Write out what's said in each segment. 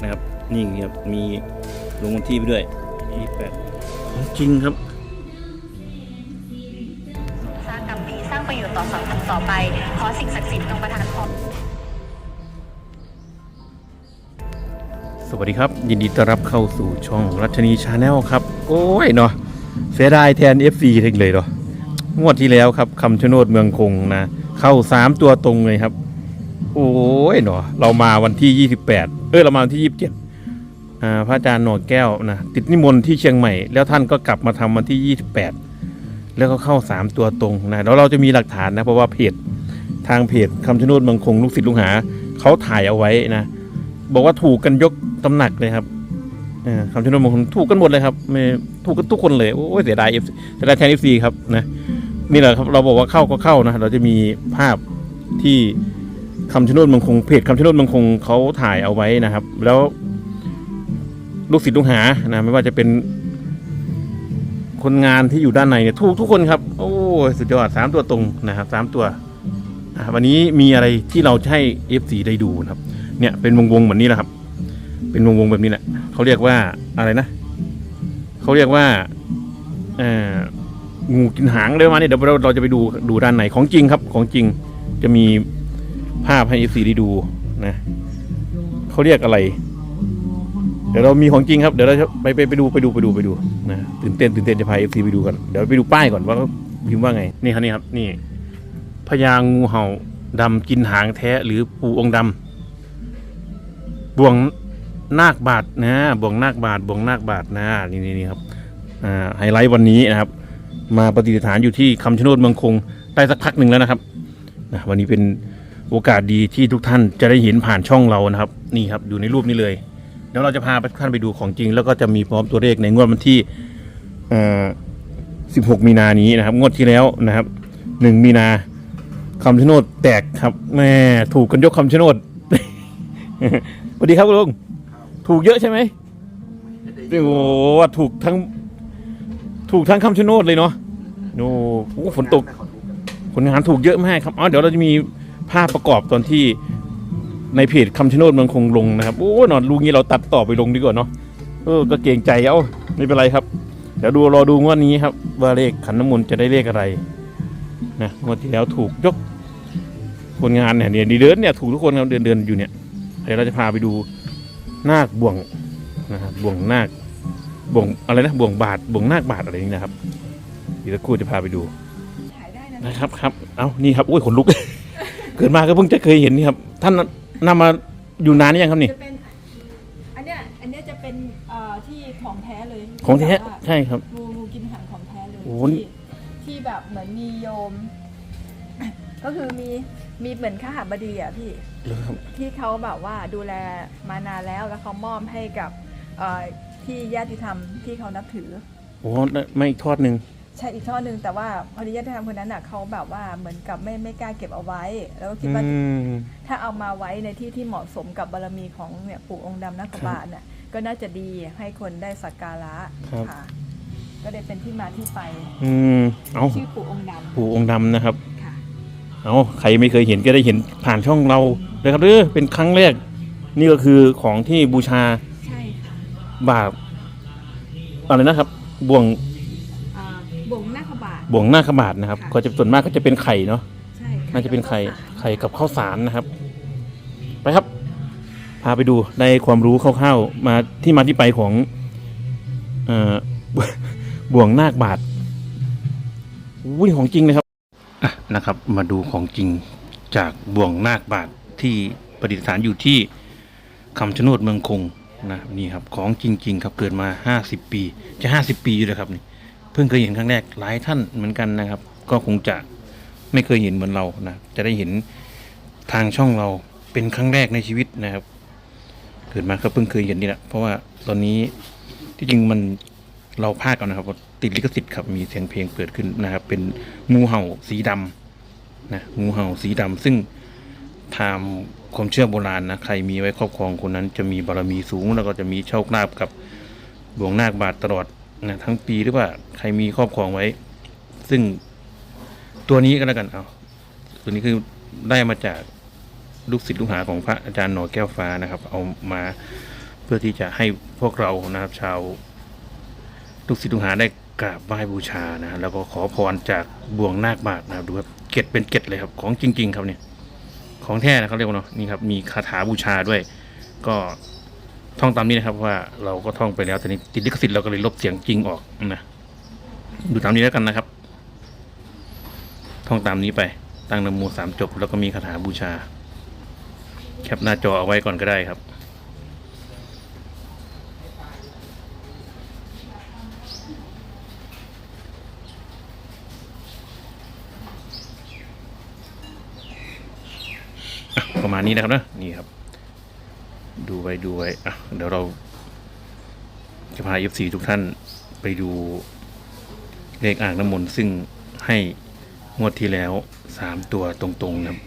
นะครับ นี่ครับมีลงวันที่ไปด้วยยี่แปดของจริงครับสร้างกรรมดีสร้างประโยชน์ต่อสังคมต่อไป ขอสิ่งศักดิ์สิทธิ์จงประทานพรสวัสดีครับ ยินดีต้อนรับเข้าสู่ช่องรัชนีชาแนลครับ โอ้ยเนาะเสียดายแทน FC ทิ้งเลยเนาะงวดที่แล้วครับคำชะโนดเมืองคงนะ เข้า 3 ตัวตรงเลยครับ โอ้ยเนาะเรามาวันที่ 28 เออเรามาวันที่27อ่าพระอาจารย์หนอดแก้วนะติดนิมนต์ที่เชียงใหม่ แล้วท่านก็กลับมาทำวันที่28แปดแล้วก็เข้า3ตัวตรงนะแล้วเราจะมีหลักฐานนะเพราะว่าเพจทางเพจคำชะโนดเมืองคงลูกศิษย์ลูกหาเขาถ่ายเอาไว้นะบอกว่าถูกกันยกตำหนักเลยครับคำชะโนดบางคนถูกกันหมดเลยครับไม่ถูกกันทุกคนเลยโอ้ยเสียดายเอฟเสียดายแทนเอฟซีครับนะนี่แหละครับเราบอกว่าเข้าก็เข้านะเราจะมีภาพที่ คำชะโนดบางคงเพจคำชะโนดบางคงเขาถ่ายเอาไว้นะครับ แล้วลูกศิษย์ลูกหานะไม่ว่าจะเป็นคนงานที่อยู่ด้านในเนี่ยถูกทุกคนครับ โอ้สุดยอดสามตัวตรงนะครับสามตัววันนี้มีอะไรที่เราจะให้เอฟซีได้ดูนะครับ เนี่ยเป็นวงวงแบบนี้แหละครับ เป็นวงวงแบบนี้แหละเขาเรียกว่าอะไรนะเขาเรียกว่าองูกินหางเลยมาณนี้เดี๋ยวเราเราจะไปดูดูด้านไหนของจริงครับ ของจริงจะมี ภาพให้เอฟซีได้ดูนะเขาเรียกอะไร เดี๋ยวเรามีของจริงครับ เดี๋ยวเราจะไปไปไปดูไปดูไปดูไปดูนะตื่นเต้นตื่นเต้นจะพาเอฟซีไปดูกันเดี๋ยวไปดูป้ายก่อนว่าพิมพ์ว่าไงนี่ครับนี่ครับนี่พญางูเห่าดำกินหางแท้หรือปูองดำบ่วงนาคบาทนะบ่วงนาคบาทบ่วงนาคบาทนะนี่นี่นครับอ่าไฮไลท์วันนี้นะครับ มาปฏิสถานอยู่ที่คำชะโนดเมืองคงได้สักพักหนึ่งแล้วนะครับนะวันนี้เป็น โอกาสดีที่ทุกท่านจะได้เห็นผ่านช่องเรานะครับ นี่ครับอยู่ในรูปนี้เลยเดี๋ยวเราจะพาทุกท่านไปดูของจริง แล้วก็จะมีพร้อมตัวเลขในงวดวันที่16 มีนานี้นะครับ งวดที่แล้วนะครับ 1 มีนาคำชะโนดแตกครับแม่ถูกกันยกคำชะโนดสวัสดีครับคุณลุงถูกเยอะใช่ไหมโอ้โหถูกทั้ง ถูกทั้งคำชะโนดเลยเนาะโอ้โหฝนตกผลงานถูกเยอะมากครับอ๋อเดี๋ยวเราจะมี ภาพประกอบตอนที่ในเพจคำชะโนดมันคงลงนะครับ โอ้หนอนลุงนี้เราตัดต่อไปลงดีกว่าเนาะเออก็เกรงใจเอ้าไม่เป็นไรครับ เดี๋ยวดูรอดูงวดนี้ครับ ว่าเลขขันน้ำมนต์จะได้เลขอะไรนะงวดที่แล้วถูกยกคนงานเนี่ยเนี่ยเดินเนี่ยถูกทุกคนครับเดินเดินอยู่เนี่ยเดี๋ยวเราจะพาไปดูนาคบ่วงนะครับบ่วงนาคบ่วงอะไรนะบ่วงบาทบ่วงนาคบาทอะไรนี้นะครับเดี๋ยวสักครู่จะพาไปดูนะครับครับ เอานี่ครับโอ้ยขนลุก กิดมาก็เพิ่งจะเคยเห็นนี่ครับ ท่านนำมาอยู่นานหรือยังครับนี่ จะเป็นอันเนี้ยอันเนี้ยจะเป็นเอ่อที่ของแท้เลยของแท้แบบว่าใช่ครับ งูงูกินหางของแท้เลยโอ้ที่ที่แบบเหมือนมีโยม ก็คือมีมีเหมือนข้าหาบดีอะพี่แล้วครับ ที่เขาแบบว่าดูแลมานานแล้วแล้วเขามอบให้กับเอ่อที่ญาติธรรมที่เขานับถือ โอ้ไม่อีกทอดหนึ่งใช่อีกทอดหนึ่งแต่ว่าพอดีญาติธรรมคนนั้นอะเขาแบบว่าเหมือนกับไม่ไม่กล้าเก็บเอาไว้ แล้วก็คิดอืว่ามถ้าเอามาไว้ในที่ที่เหมาะสมกับบารมีของเนี่ยปู่องค์ดำนักบาลน่ะก็น่าจะดีให้คนได้สักการะครับค่ะ ก็ได้เป็นที่มาที่ไปอืมเอาชื่อปู่องค์ดปู่องค์ดำนะครับำค่ะเอาใครไม่เคยเห็นก็ได้เห็นผ่านช่องเราเลยครับเด้อเป็นครั้งแรก นี่ก็คือของที่บูชาใช่ค่ะบาปอะไรนะครับบ่วงอ่า บ่งนาคบาทบ่วงหน้าขบาทนะครับ ค่ะ ก็จะส่วนมากก็จะเป็นไข่เนาะใช่ค่น่าจะเป็นไข่แล้วก็ไข่กับข้าวสารนะครับ ไปครับ พาไปดูในความรู้คร่าวๆมาที่มาที่ไปของเอ่อ บ่วงนาคบาทอุ้ยของจริงเลยครับอะนะครับ มาดูของจริงจากบ่วงนาคบาทที่ประดิษฐานอยู่ที่คำชะโนดเมืองคงนะนี่ครับ ของจริง ๆ ครับเกิดมาห้าสิบปี จะห้าสิบปีอยู่เลยครับนี่ เพิ่งเคยเห็นครั้งแรกหลายท่านเหมือนกันนะครับ ก็คงจะไม่เคยเห็นเหมือนเรานะจะได้เห็นทางช่องเราเป็นครั้งแรกในชีวิตนะครับเกิดมาก็เพิ่งเคยเห็นนี่แหละเพราะว่าตอนนี้ที่จริงมันเราพลาดกันนะครับติดลิขสิทธิ์ครับมีเสียงเพลงเปิดขึ้นนะครับ เป็นงูเห่าสีดำนะงูเห่าสีดำซึ่งตามความเชื่อโบราณนะใครมีไว้ครอบครองคนนั้นจะมีบารมีสูง แล้วก็จะมีโชคลาภกับดวงนาคบาทตลอด นะทั้งปีหรือว่าใครมีครอบครองไว้ ซึ่งตัวนี้ก็แล้วกันเอาตัวนี้คือได้มาจากลูกศิษย์ลูกหาของพระอาจารย์หนอแก้วฟ้านะครับ เอามาเพื่อที่จะให้พวกเรานะครับ ชาวลูกศิษย์ลูกหาได้กราบไหว้บูชานะแล้วก็ขอพรจากบ่วงนาคบาทนะครับดูครับเกตเป็นเกตเลยครับ ของจริง ๆ ครับเนี่ย ของแท้นะเขาเรียกว่าเนาะนี่ครับ มีคาถาบูชาด้วย ก็ ท่องตามนี้นะครับว่าเราก็ท่องไปแล้วแต่นี้ติดลิขสิทธิ์เราก็เลยลบเสียงจริงออกนะดูตามนี้แล้วกันนะครับ ท่องตามนี้ไปตั้งนโมสามจบ แล้วก็มีคาถาบูชา แคปหน้าจอเอาไว้ก่อนก็ได้ครับประมาณนี้นะครับนะนี่ครับ ดูไว้ดูไว้อะเดี๋ยวเราจะพา F4 ทุกท่านไปดูเลขอ่างน้ำมนต์ซึ่งให้งวดที่แล้วสามตัวตรงๆนะครับ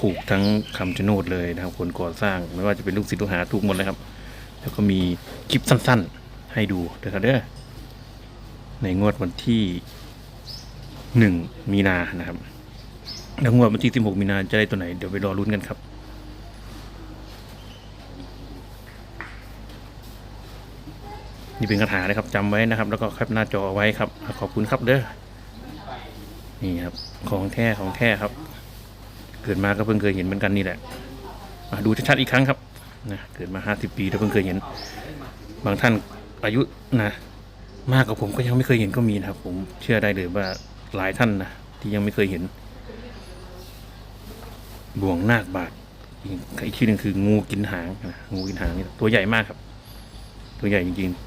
ถูกทั้งคำชะโนดเลยนะครับ คนก่อสร้างไม่ว่าจะเป็นลูกศิษย์ลูกหาถูกหมดเลยครับ แล้วก็มีคลิปสั้นๆ ให้ดูนะครับเด้อในงวดวันที่หนึ่งมีนานะครับแล้วงวดวันที่16มีนาจะได้ตัวไหนเดี๋ยวไปรอลุ้นกันครับ นี่เป็นคาถานะครับจำไว้นะครับ แล้วก็แคปหน้าจอเอาไว้ครับ ขอบคุณครับเด้อนี่ครับของแท้ของแท้ครับ เกิดมาก็เพิ่งเคยเห็นเหมือนกันนี่แหละมาดูชัดๆอีกครั้งครับนะเกิดมา50ปีแล้วเพิ่งเคยเห็น บางท่านอายุนะมากกว่าผมก็ยังไม่เคยเห็นก็มีนะครับ ผมเชื่อได้เลยว่าหลายท่านนะที่ยังไม่เคยเห็น บ่วงนาคบาทอีกชื่อหนึ่งคืองูกินหางนะงูกินหางนี่ตัวใหญ่มากครับ ตัวใหญ่จริงๆ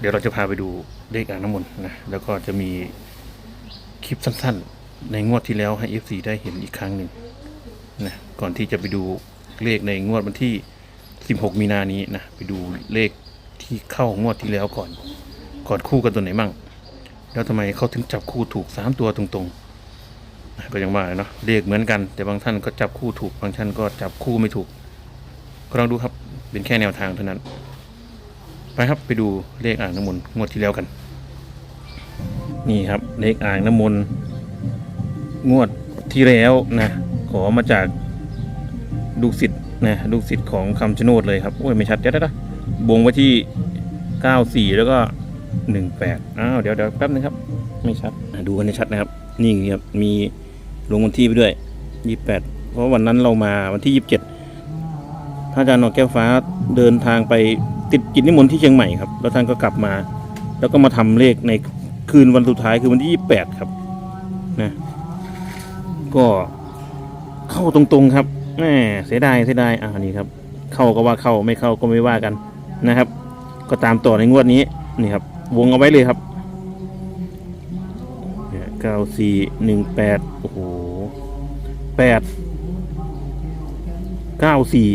เดี๋ยวเราจะพาไปดูเลขอ่างน้ำมนต์นะแล้วก็จะมีคลิปสั้นๆ ในงวดที่แล้วให้ FC ได้เห็นอีกครั้งหนึ่งนะก่อนที่จะไปดูเลขในงวดวันที่ 16 มีนานี้นะไปดูเลขที่เข้างวดที่แล้วก่อน ก่อนคู่กันตัวไหนมั่ง แล้วทำไมเขาถึงจับคู่ถูก 3 ตัวตรงๆนะก็ยังว่าเนาะเลขเหมือนกัน แต่บางท่านก็จับคู่ถูกบางท่านก็จับคู่ไม่ถูกก็ลองดูครับเป็นแค่แนวทางเท่านั้น ไปครับไปดูเลขอ่างน้ำมนต์งวดที่แล้วกัน นี่ครับเลขอ่างน้ำมนต์งวดที่แล้วนะขอมาจากลูกศิษย์นะลูกศิษย์ของคำชะโนดเลยครับโอ้ยไม่ชัดเดี๋ยวนะบงไว้ที่94แล้วก็18อ้าวเดี๋ยวเดี๋ยวแป๊บนึงครับ ไม่ชัดดูกันให้ชัดนะครับ นี่ครับมีลงวันที่ไปด้วย28เพราะวันนั้นเรามาวันที่27พ ระอาจารย์หนอแก้วฟ้าเดินทางไปติดกิจนิมนต์ที่เชียงใหม่ครับ แล้วท่านก็กลับมา แล้วก็มาทำเลขในคืนวันสุดท้ายคือวันที่ 28 ครับนะก็เข้าตรงๆครับแหมเสียดายเสียดายอ่านี่ครับ เข้าก็ว่าเข้าไม่เข้าก็ไม่ว่ากันนะครับ ก็ตามต่อในงวดนี้นี่ครับ วงเอาไว้เลยครับเก้าสี่หนึ่งแปดโอ้โหแปดเก้าสี่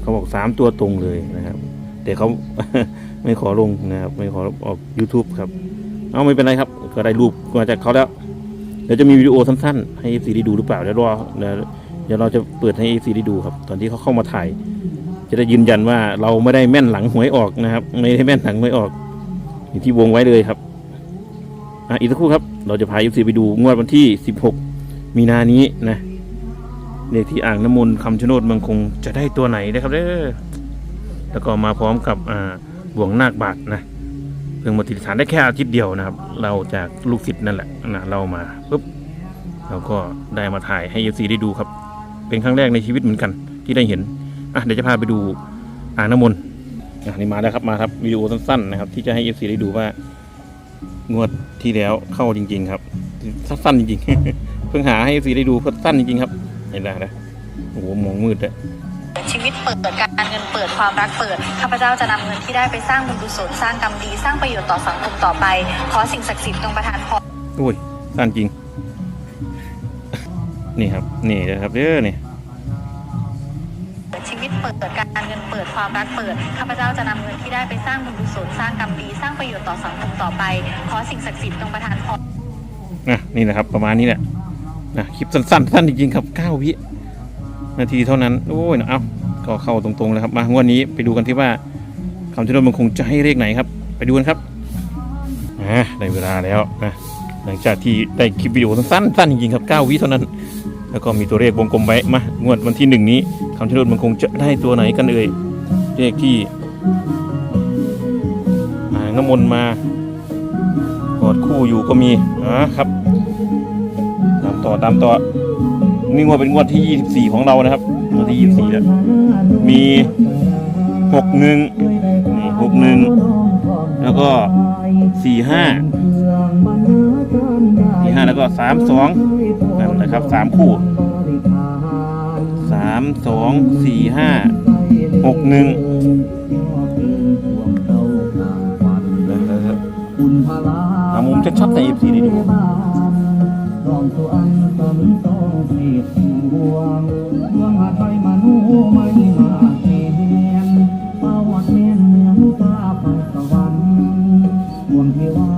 เขาบอกสามตัวตรงเลยนะครับ แต่เขาไม่ขอลงนะครับ ไม่ขอออก YouTube ครับ เอาไม่เป็นไรครับ ก็ได้รูปมาจากเขาแล้ว เดี๋ยวจะมีวิดีโอสั้นๆ ให้ FC ได้ดูหรือเปล่าเดี๋ยวรอเดี๋ยวเราจะเปิดให้ FC ได้ดูครับ ตอนที่เขาเข้ามาถ่าย จะได้ยืนยันว่าเราไม่ได้แม่นหลังหวยออกนะครับ ไม่ได้แม่นหลังหวยออกอย่างที่วงไว้เลยครับอะอีกสักครู่ครับ เราจะพา FC ไปดูงวดวันที่ 16 มีนานี้นะ เลขที่อ่างน้ำมนต์คำชะโนดเมืองคงจะได้ตัวไหนนะครับเด้อแล้วก็มาพร้อมกับอ่าบ่วงนาคบาทนะเพิ่งมาติดฐานได้แค่อาทิตย์เดียวนะครับ เราจากลูกศิษย์นั่นแหละนะเรามาปุ๊บเราก็ได้มาถ่ายให้เอฟซีได้ดูครับ เป็นครั้งแรกในชีวิตเหมือนกัน ที่ได้เห็นอะเดี๋ยวจะพาไปดูอ่างน้ำมนต์อะนี่มาแล้วครับมาครับวิดีโอสั้นๆนะครับ ที่จะให้เอฟซีได้ดูว่างวดที่แล้วเข้าจริง ๆ ครับสั้นๆจริงๆ เพิ่งหาให้เอฟซีได้ดูเพิ่สั้นจริงๆครับ เห็นไหมนะโอ้โหมองมืดเลยชีวิตเปิดการเงินเปิดความรักเปิดข้าพเจ้าจะนำเงินที่ได้ไปสร้างบุญกุศลสร้างกรรมดีสร้างประโยชน์ต่อสังคมต่อไป ขอสิ่งศักดิ์สิทธิ์จงประทานพรโอ้ยสั้นจริง นี่ครับ นี่นะครับเด้อนี่ชีวิตเปิดการเงินเปิดความรักเปิดข้าพเจ้าจะนำเงินที่ได้ไปสร้างบุญกุศลสร้างกรรมดีสร้างประโยชน์ต่อสังคมต่อไป ขอสิ่งศักดิ์สิทธิ์จงประทานพรนะนี่นะครับ ประมาณนี้แหละ นะคลิปสั้นๆสั้นจริงๆครับเก้าวินาทีเท่านั้นโอ้ยเอาก็เข้าตรงๆเลยครับมางวดนี้ไปดูกันที่ว่าคำชะโนดมันคงจะให้เลขไหนครับ ไปดูกันครับอะได้เวลาแล้วนะหลังจากที่ได้คลิปวิดีโอสั้นๆสั้นจริงๆครับ9วิเท่านั้น แล้วก็มีตัวเลขวงกลมไว้มางวดวันที่หนึ่งนี้คำชะโนดมันคงจะได้ตัวไหนกันเอ่ยเลขที่น้ำมนต์มากอดคู่อยู่ก็มีอ่าครับ ตามต่อตามต่อนี่งวดเป็นงวดที่ 24 ของเรานะครับงวดที่ 24 แล้ว มี 61 นี่ 61 แล้วก็ 45 45 แล้วก็ 32นั่นนะครับ 3 คู่ 3 2 4 5 6 1นะครับเอามุมชัดๆใน FC ได้ดู ลองตัวอันสมิสองสีบวงดวงหาไทยมานูไม่มาเทียนปาวัดเมียนเมืองฟ้าฟังสวรรค์ดวงเทวา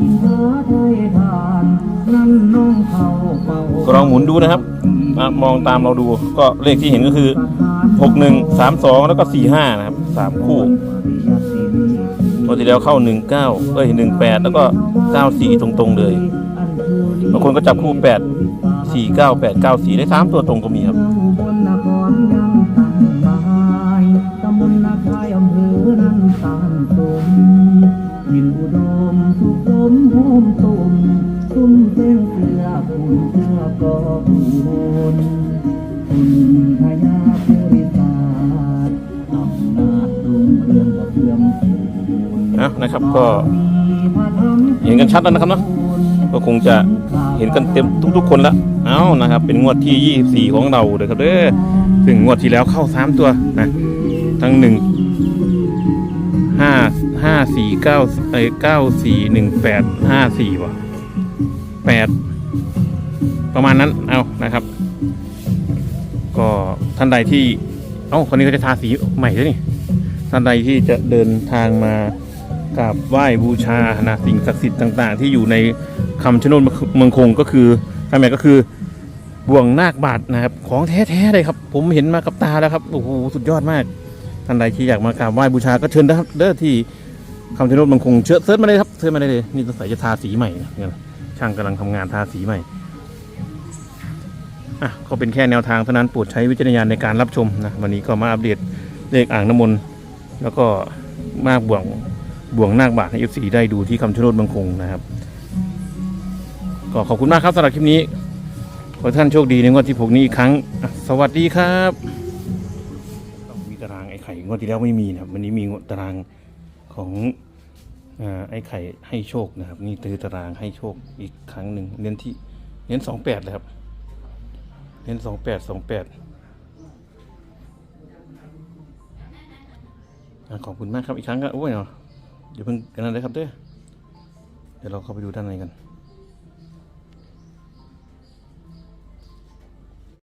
ยิ่งหาไทยทาน นั่นน้องเขาเป่าก็ลองหมุนดูนะครับมามองตามเราดูก็เลขที่เห็นก็คือ 61 32 แล้วก็ 45 นะครับ 3 คู่ตัวที่แล้วเข้า 19 เอ้ย 18 แล้วก็ 94 ตรงๆเลย บางคนก็จับคู่แปดสี่เก้าแปดเก้าสี่ได้สามตัวตรงก็มีครับนะครับก็เห็นกันชัดแล้วนะครับเนาะ ก็คงจะเห็นกันเต็มทุก ๆ คนละเอานะครับ เป็นงวดที่ 24 ของเราเลยครับเด้อซึ่งงวดที่แล้วเข้า 3 ตัวนะทั้ง1 5 5 4 9เอ้ย9 4 1 8 5 4ว่ะ8 ประมาณนั้นเอานะครับ ก็ท่านใดที่ เอ้าคนนี้ก็จะทาสีใหม่ด้วยนี่ท่านใดที่จะเดินทางมากราบไหว้บูชานะสิ่งศักดิ์สิทธิ์ต่าง ๆ ที่อยู่ใน คำชะโนดเมืองคงก็คือทำไมก็คือบ่วงนาคบาทนะครับ ของแท้ๆเลยครับ ผมเห็นมากับตาแล้วครับโอ้โหสุดยอดมากท่านใดที่อยากมากราบไหว้บูชาก็เชิญนะครับเด้อที่คำชะโนดเมืองคงเชิญเซิร์ชมาเลยครับเชิญมาได้เลยนี่ต้องใส่จะทาสีใหม่เนี่ยช่างกำลังทำงานทาสีใหม่อะก็เป็นแค่แนวทางเท่านั้นโปรดใช้วิจารณญาณในการรับชมนะวันนี้ก็มาอัปเดตเลขอ่างน้ำมนต์แล้วก็มากบ่วงบ่วงนาคบาทให้เอฟซีได้ดูที่คำชะโนดบางคงนะครับ ก็ขอบคุณมากครับสำหรับคลิปนี้ขอท่านโชคดีในงวดที่ผมนี้อีกครั้ง สวัสดีครับต้องมีตารางไอ้ไข่งวดที่แล้วไม่มีนะครับวันนี้มีตารางของอไอ้ไข่ให้โชคนะครับ นี่ตือตารางให้โชคอีกครั้งหนึ่งเน้นที่เน้นสองแปดเลยครับ เน้นสองแปดสองแปดขอบคุณมากครับอีกครั้งก็โอ้ยเนาะเดี๋ยวเพิ่งกันนั้นเลยครับเด้อเดี๋ยวเราเข้าไปดูด้านในกัน